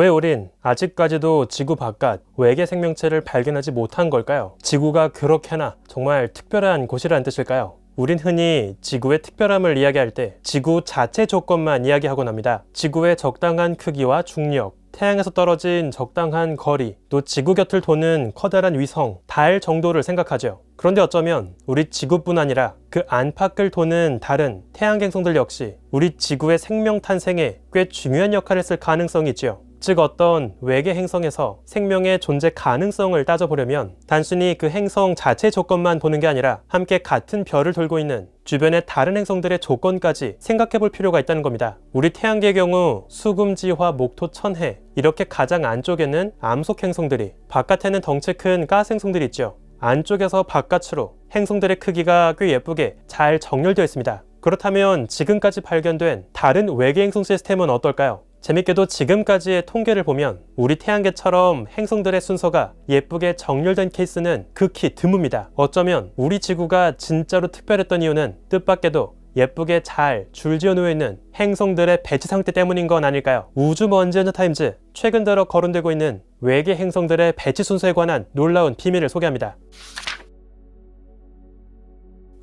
왜 우린 아직까지도 지구 바깥 외계 생명체를 발견하지 못한 걸까요? 지구가 그렇게나 정말 특별한 곳이라는 뜻일까요? 우린 흔히 지구의 특별함을 이야기할 때 지구 자체 조건만 이야기하곤 합니다. 지구의 적당한 크기와 중력, 태양에서 떨어진 적당한 거리, 또 지구 곁을 도는 커다란 위성, 달 정도를 생각하죠. 그런데 어쩌면 우리 지구뿐 아니라 그 안팎을 도는 다른 태양행성들 역시 우리 지구의 생명 탄생에 꽤 중요한 역할을 했을 가능성이 있지요. 즉 어떤 외계 행성에서 생명의 존재 가능성을 따져보려면 단순히 그 행성 자체 조건만 보는 게 아니라 함께 같은 별을 돌고 있는 주변의 다른 행성들의 조건까지 생각해 볼 필요가 있다는 겁니다. 우리 태양계의 경우 수금지화, 목토, 천해 이렇게 가장 안쪽에는 암석 행성들이 바깥에는 덩치 큰 가스 행성들이 있죠. 안쪽에서 바깥으로 행성들의 크기가 꽤 예쁘게 잘 정렬되어 있습니다. 그렇다면 지금까지 발견된 다른 외계 행성 시스템은 어떨까요? 재밌게도 지금까지의 통계를 보면 우리 태양계처럼 행성들의 순서가 예쁘게 정렬된 케이스는 극히 드뭅니다. 어쩌면 우리 지구가 진짜로 특별했던 이유는 뜻밖에도 예쁘게 잘 줄지어 놓여 있는 행성들의 배치 상태 때문인 건 아닐까요? 우주 먼지 현자 타임즈 최근 들어 거론되고 있는 외계 행성들의 배치 순서에 관한 놀라운 비밀을 소개합니다.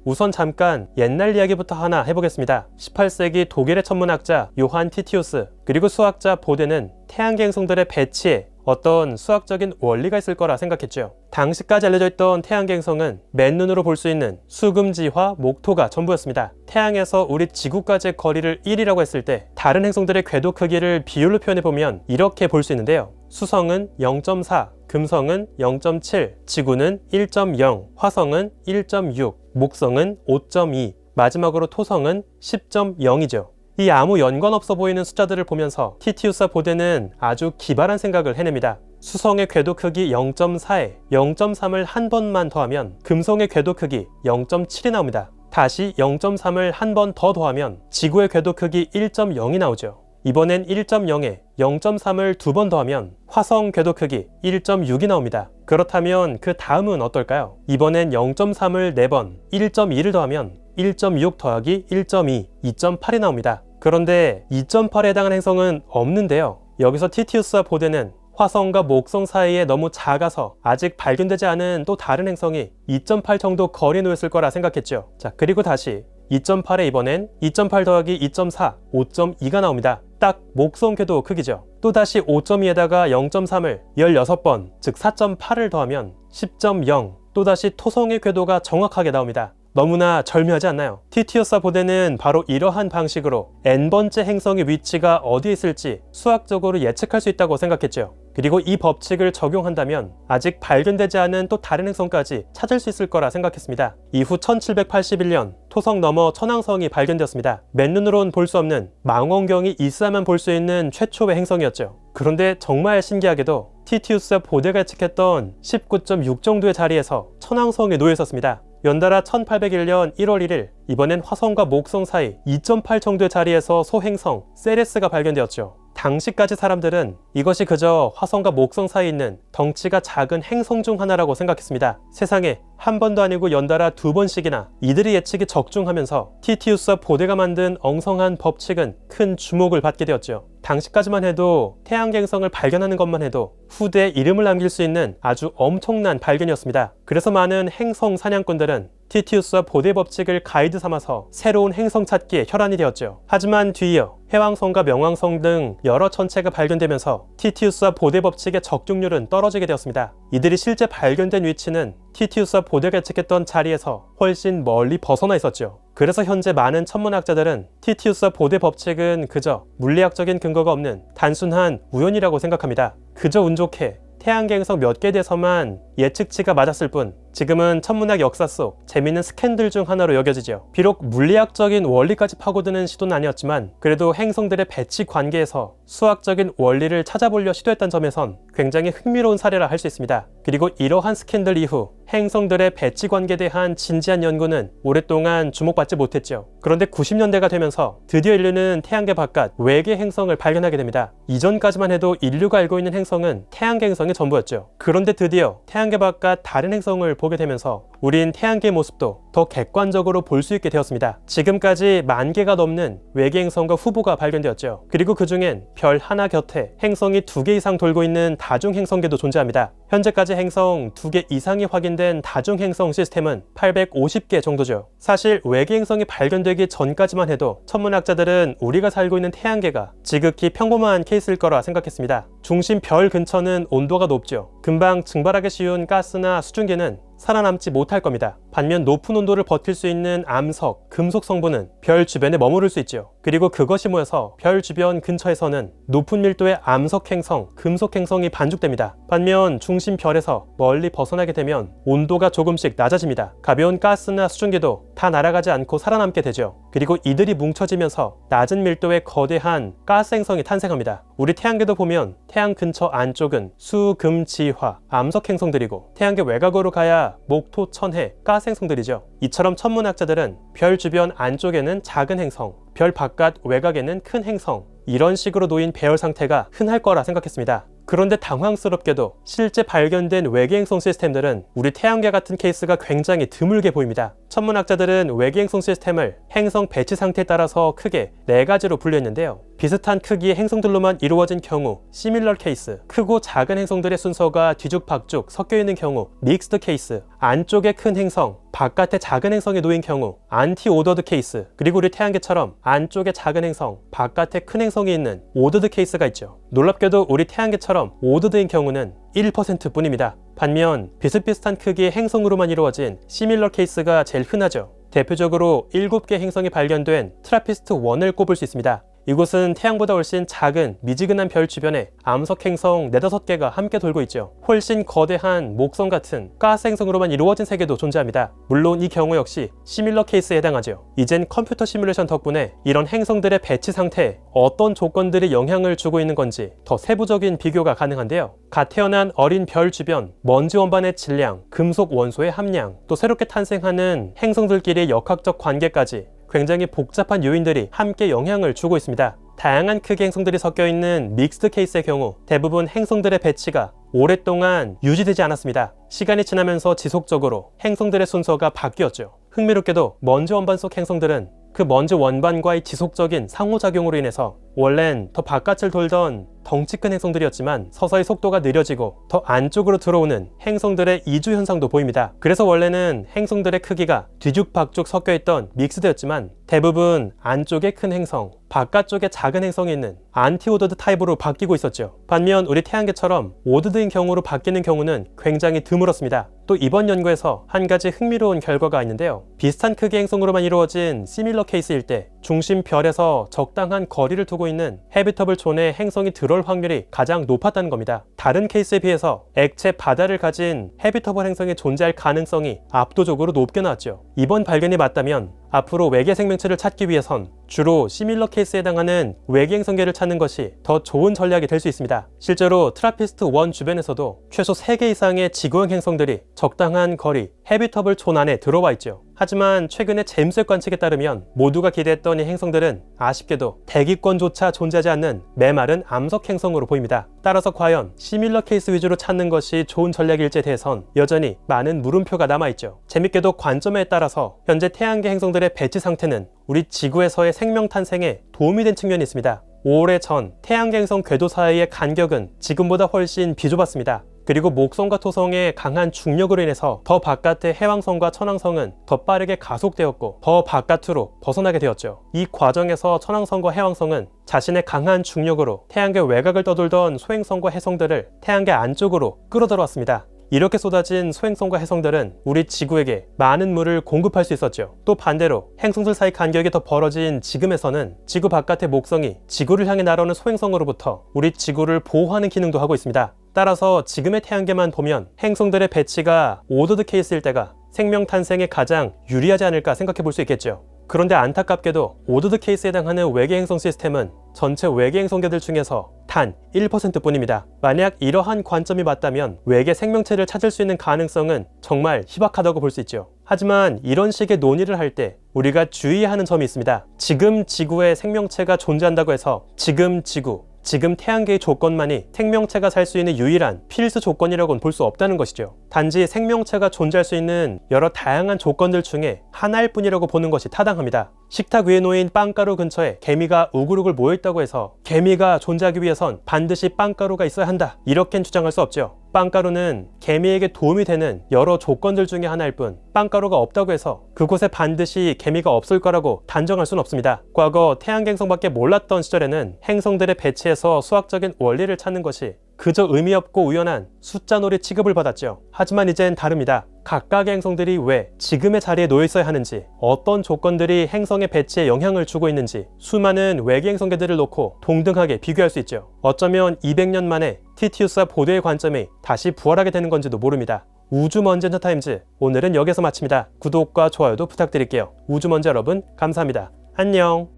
우선 잠깐 옛날 이야기부터 하나 해보겠습니다. 18세기 독일의 천문학자 요한 티티우스 그리고 수학자 보데는 태양계 행성들의 배치에 어떤 수학적인 원리가 있을 거라 생각했죠. 당시까지 알려져 있던 태양계 행성은 맨눈으로 볼 수 있는 수금지화, 목토가 전부였습니다. 태양에서 우리 지구까지의 거리를 1이라고 했을 때 다른 행성들의 궤도 크기를 비율로 표현해 보면 이렇게 볼 수 있는데요. 수성은 0.4, 금성은 0.7, 지구는 1.0, 화성은 1.6, 목성은 5.2, 마지막으로 토성은 10.0이죠. 이 아무 연관 없어 보이는 숫자들을 보면서 티티우스 보데는 아주 기발한 생각을 해냅니다. 수성의 궤도 크기 0.4에 0.3을 한 번만 더하면 금성의 궤도 크기 0.7이 나옵니다. 다시 0.3을 한 번 더 더하면 지구의 궤도 크기 1.0이 나오죠. 이번엔 1.0에 0.3을 두 번 더하면 화성 궤도 크기 1.6이 나옵니다. 그렇다면 그 다음은 어떨까요? 이번엔 0.3을 4번, 1.2를 더하면 1.6 더하기 1.2, 2.8이 나옵니다. 그런데 2.8에 해당하는 행성은 없는데요. 여기서 티티우스와 보데는 화성과 목성 사이에 너무 작아서 아직 발견되지 않은 또 다른 행성이 2.8 정도 거리에 놓였을 거라 생각했죠. 자, 그리고 다시 2.8에 이번엔 2.8 더하기 2.4, 5.2가 나옵니다. 딱 목성 궤도 크기죠. 또다시 5.2에다가 0.3을 16번, 즉 4.8을 더하면 10.0, 또다시 토성의 궤도가 정확하게 나옵니다. 너무나 절묘하지 않나요? 티티오사 보데는 바로 이러한 방식으로 n번째 행성의 위치가 어디에 있을지 수학적으로 예측할 수 있다고 생각했죠. 그리고 이 법칙을 적용한다면 아직 발견되지 않은 또 다른 행성까지 찾을 수 있을 거라 생각했습니다. 이후 1781년 토성 넘어 천왕성이 발견되었습니다. 맨눈으론 볼 수 없는 망원경이 있어야만 볼 수 있는 최초의 행성이었죠. 그런데 정말 신기하게도 티티우스 보데가 예측했던 19.6 정도의 자리에서 천왕성에 놓여 있었습니다. 연달아 1801년 1월 1일 이번엔 화성과 목성 사이 2.8 정도의 자리에서 소행성 세레스가 발견되었죠. 당시까지 사람들은 이것이 그저 화성과 목성 사이에 있는 덩치가 작은 행성 중 하나라고 생각했습니다. 세상에 한 번도 아니고 연달아 두 번씩이나 이들의 예측이 적중하면서 티티우스와 보데가 만든 엉성한 법칙은 큰 주목을 받게 되었죠. 당시까지만 해도 태양갱성을 발견하는 것만 해도 후대에 이름을 남길 수 있는 아주 엄청난 발견이었습니다. 그래서 많은 행성 사냥꾼들은 티티우스와 보데 법칙을 가이드 삼아서 새로운 행성 찾기에 혈안이 되었죠. 하지만 뒤이어 해왕성과 명왕성 등 여러 천체가 발견되면서 티티우스와 보데 법칙의 적중률은 떨어지게 되었습니다. 이들이 실제 발견된 위치는 티티우스와 보데가 예측했던 자리에서 훨씬 멀리 벗어나 있었죠. 그래서 현재 많은 천문학자들은 티티우스와 보데 법칙은 그저 물리학적인 근거가 없는 단순한 우연이라고 생각합니다. 그저 운 좋게 태양계 행성 몇 개 대해서만 예측치가 맞았을 뿐 지금은 천문학 역사 속 재밌는 스캔들 중 하나로 여겨지죠. 비록 물리학적인 원리까지 파고드는 시도는 아니었지만 그래도 행성들의 배치 관계에서 수학적인 원리를 찾아보려 시도했던 점에선 굉장히 흥미로운 사례라 할 수 있습니다. 그리고 이러한 스캔들 이후 행성들의 배치 관계에 대한 진지한 연구는 오랫동안 주목받지 못했죠. 그런데 90년대가 되면서 드디어 인류는 태양계 바깥 외계 행성을 발견하게 됩니다. 이전까지만 해도 인류가 알고 있는 행성은 태양계 행성이 전부였죠. 그런데 드디어 태양계 바깥 다른 행성을 보게 되면서 우린 태양계의 모습도 더 객관적으로 볼 수 있게 되었습니다. 지금까지 만 개가 넘는 외계 행성과 후보가 발견되었죠. 그리고 그 중엔 별 하나 곁에 행성이 두 개 이상 돌고 있는 다중 행성계도 존재합니다. 현재까지 행성 두 개 이상이 확인된 다중 행성 시스템은 850개 정도죠. 사실 외계 행성이 발견되기 전까지만 해도 천문학자들은 우리가 살고 있는 태양계가 지극히 평범한 케이스일 거라 생각했습니다. 중심 별 근처는 온도가 높죠. 금방 증발하기 쉬운 가스나 수증기는 살아남지 못할 겁니다. 반면 높은 온도를 버틸 수 있는 암석, 금속 성분은 별 주변에 머무를 수 있죠. 그리고 그것이 모여서 별 주변 근처에서는 높은 밀도의 암석 행성, 금속 행성이 반죽됩니다. 반면 중심 별에서 멀리 벗어나게 되면 온도가 조금씩 낮아집니다. 가벼운 가스나 수증기도 다 날아가지 않고 살아남게 되죠. 그리고 이들이 뭉쳐지면서 낮은 밀도의 거대한 가스 행성이 탄생합니다. 우리 태양계도 보면 태양 근처 안쪽은 수, 금, 지화, 암석 행성들이고 태양계 외곽으로 가야 목, 토, 천해, 가스 행성들이죠. 이처럼 천문학자들은 별 주변 안쪽에는 작은 행성, 별 바깥 외곽에는 큰 행성, 이런 식으로 놓인 배열 상태가 흔할 거라 생각했습니다. 그런데 당황스럽게도 실제 발견된 외계행성 시스템들은 우리 태양계 같은 케이스가 굉장히 드물게 보입니다. 천문학자들은 외계행성 시스템을 행성 배치 상태에 따라서 크게 네 가지로 분류했는데요. 비슷한 크기의 행성들로만 이루어진 경우 시밀러 케이스, 크고 작은 행성들의 순서가 뒤죽박죽 섞여 있는 경우 믹스드 케이스, 안쪽에 큰 행성, 바깥에 작은 행성이 놓인 경우 안티 오더드 케이스, 그리고 우리 태양계처럼 안쪽에 작은 행성, 바깥에 큰 행성이 있는 오더드 케이스가 있죠. 놀랍게도 우리 태양계처럼 오더드인 경우는 1% 뿐입니다. 반면 비슷비슷한 크기의 행성으로만 이루어진 시밀러 케이스가 제일 흔하죠. 대표적으로 7개 행성이 발견된 트라피스트 1을 꼽을 수 있습니다. 이곳은 태양보다 훨씬 작은 미지근한 별 주변에 암석 행성 4, 5개가 함께 돌고 있죠. 훨씬 거대한 목성 같은 가스 행성으로만 이루어진 세계도 존재합니다. 물론 이 경우 역시 시밀러 케이스에 해당하죠. 이젠 컴퓨터 시뮬레이션 덕분에 이런 행성들의 배치 상태에 어떤 조건들이 영향을 주고 있는 건지 더 세부적인 비교가 가능한데요. 갓 태어난 어린 별 주변, 먼지 원반의 질량, 금속 원소의 함량, 또 새롭게 탄생하는 행성들끼리의 역학적 관계까지 굉장히 복잡한 요인들이 함께 영향을 주고 있습니다. 다양한 크기의 행성들이 섞여 있는 믹스드 케이스의 경우 대부분 행성들의 배치가 오랫동안 유지되지 않았습니다. 시간이 지나면서 지속적으로 행성들의 순서가 바뀌었죠. 흥미롭게도 먼지 원반 속 행성들은 그 먼지 원반과의 지속적인 상호작용으로 인해서 원래는 더 바깥을 돌던 덩치 큰 행성들이었지만 서서히 속도가 느려지고 더 안쪽으로 들어오는 행성들의 이주 현상도 보입니다. 그래서 원래는 행성들의 크기가 뒤죽박죽 섞여 있던 믹스드였지만 대부분 안쪽에 큰 행성, 바깥쪽에 작은 행성이 있는 안티오더드 타입으로 바뀌고 있었죠. 반면 우리 태양계처럼 오드드인 경우로 바뀌는 경우는 굉장히 드물었습니다. 또 이번 연구에서 한 가지 흥미로운 결과가 있는데요. 비슷한 크기 행성으로만 이루어진 시밀러 케이스일 때 중심 별에서 적당한 거리를 두고 있는 헤비터블 촌에 행성이 들어올 확률이 가장 높았다는 겁니다. 다른 케이스에 비해서 액체 바다를 가진 헤비터블 행성이 존재할 가능성이 압도적으로 높게 나왔죠. 이번 발견이 맞다면 앞으로 외계 생명체를 찾기 위해선 주로 시밀러 케이스에 해당하는 외계 행 성계를 찾는 것이 더 좋은 전략이 될 수 있습니다. 실제로 트라피스트 1 주변에서도 최소 3개 이상의 지구형 행성들이 적당한 거리, 헤비터블 촌 안에 들어와 있죠. 하지만 최근에 제임스 웹 관측에 따르면 모두가 기대했던 이 행성들은 아쉽게도 대기권조차 존재하지 않는 메마른 암석 행성으로 보입니다. 따라서 과연 시밀러 케이스 위주로 찾는 것이 좋은 전략일지에 대해선 여전히 많은 물음표가 남아있죠. 재밌게도 관점에 따라서 현재 태양계 행성들의 배치 상태는 우리 지구에서의 생명 탄생에 도움이 된 측면이 있습니다. 오래전 태양갱성 궤도 사이의 간격은 지금보다 훨씬 비좁았습니다. 그리고 목성과 토성의 강한 중력으로 인해서 더 바깥의 해왕성과 천왕성은 더 빠르게 가속되었고 더 바깥으로 벗어나게 되었죠. 이 과정에서 천왕성과 해왕성은 자신의 강한 중력으로 태양계 외곽을 떠돌던 소행성과 해성들을 태양계 안쪽으로 끌어들어왔습니다. 이렇게 쏟아진 소행성과 해성들은 우리 지구에게 많은 물을 공급할 수 있었죠. 또 반대로 행성들 사이 간격이 더 벌어진 지금에서는 지구 바깥의 목성이 지구를 향해 날아오는 소행성으로부터 우리 지구를 보호하는 기능도 하고 있습니다. 따라서 지금의 태양계만 보면 행성들의 배치가 오더드 케이스일 때가 생명 탄생에 가장 유리하지 않을까 생각해 볼 수 있겠죠. 그런데 안타깝게도 오더드 케이스에 해당하는 외계 행성 시스템은 전체 외계 행성계들 중에서 단 1% 뿐입니다. 만약 이러한 관점이 맞다면 외계 생명체를 찾을 수 있는 가능성은 정말 희박하다고 볼 수 있죠. 하지만 이런 식의 논의를 할 때 우리가 주의해야 하는 점이 있습니다. 지금 지구에 생명체가 존재한다고 해서 지금 지구, 지금 태양계의 조건만이 생명체가 살 수 있는 유일한 필수 조건이라고는 볼 수 없다는 것이죠. 단지 생명체가 존재할 수 있는 여러 다양한 조건들 중에 하나일 뿐이라고 보는 것이 타당합니다. 식탁 위에 놓인 빵가루 근처에 개미가 우글우글 모여있다고 해서 개미가 존재하기 위해선 반드시 빵가루가 있어야 한다. 이렇게는 주장할 수 없죠. 빵가루는 개미에게 도움이 되는 여러 조건들 중에 하나일 뿐 빵가루가 없다고 해서 그곳에 반드시 개미가 없을 거라고 단정할 수는 없습니다. 과거 태양갱성밖에 몰랐던 시절에는 행성들의 배치에서 수학적인 원리를 찾는 것이 그저 의미 없고 우연한 숫자놀이 취급을 받았죠. 하지만 이젠 다릅니다. 각각의 행성들이 왜 지금의 자리에 놓여 있어야 하는지, 어떤 조건들이 행성의 배치에 영향을 주고 있는지 수많은 외계 행성계들을 놓고 동등하게 비교할 수 있죠. 어쩌면 200년 만에 티티우스와 보드의 관점이 다시 부활하게 되는 건지도 모릅니다. 우주 먼지 엔터타임즈 오늘은 여기서 마칩니다. 구독과 좋아요도 부탁드릴게요. 우주 먼지 여러분 감사합니다. 안녕.